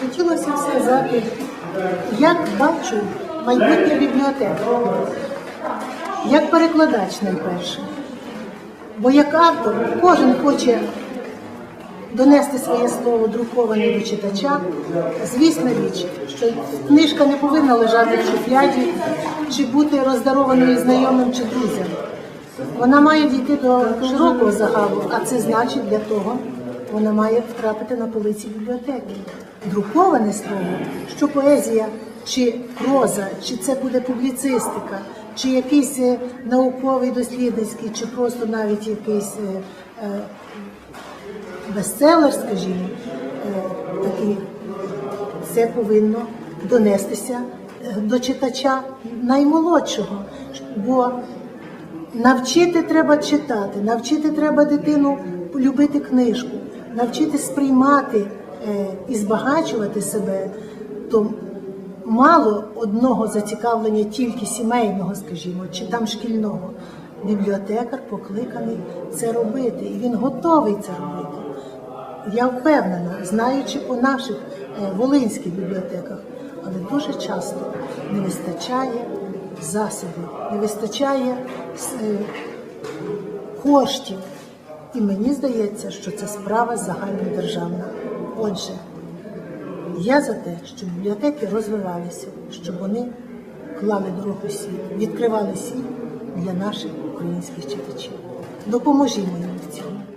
Хотілося б сказати, як бачу майбутнє бібліотеку, як перекладач найперше. Бо як автор кожен хоче донести своє слово друковане до читача. Звісна річ, що книжка не повинна лежати в шуфляді чи бути роздарованою знайомим чи друзям. Вона має дійти до широкого загалу, а це значить для того, вона має втрапити на полиці бібліотеки. Друковане слово, що поезія чи проза, чи це буде публіцистика, чи якийсь е, науковий дослідницький, чи просто навіть якийсь е, е, бестселер, скажімо, такий, це повинно донестися до читача наймолодшого. Бо навчити треба читати, навчити треба дитину любити книжку, навчити сприймати е, і збагачувати себе, то мало одного зацікавлення тільки сімейного, скажімо, чи там шкільного. Бібліотекар покликаний це робити, і він готовий це робити. Я впевнена, знаючи по наших е, волинських бібліотеках, але дуже часто не вистачає засобів, не вистачає е, коштів. І мені здається, що це справа загальнодержавна. Отже, я за те, щоб бібліотеки розвивалися, щоб вони клали дорогу в відкривали сіль для наших українських читачів. Допоможімо їм.